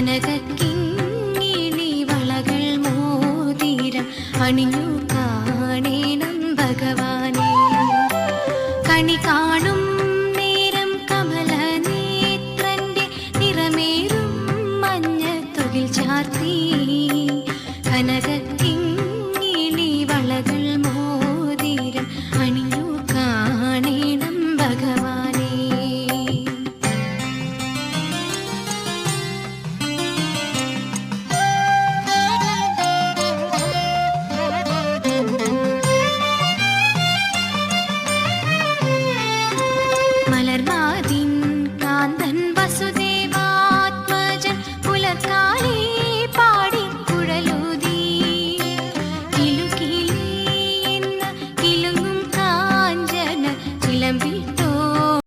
കനകിങ്ങിണി വളകൾ മോതിരം അണിഞ്ഞു കാണേണം ഭഗവാനെ. കണി കാണും നേരം കമല നേത്രന്റെ നിറമേറും മഞ്ഞ തുകിൽ ചാർത്തി കനക മലർമാതിൻ കാന്തൻ വസുദേവാത്മജൻ പുലർക്കാലേ പാടി കുഴലൂതി. കിലുകിലി എന്ന കിലുങ്ങും കാഞ്ചന ചിലമ്പിൽ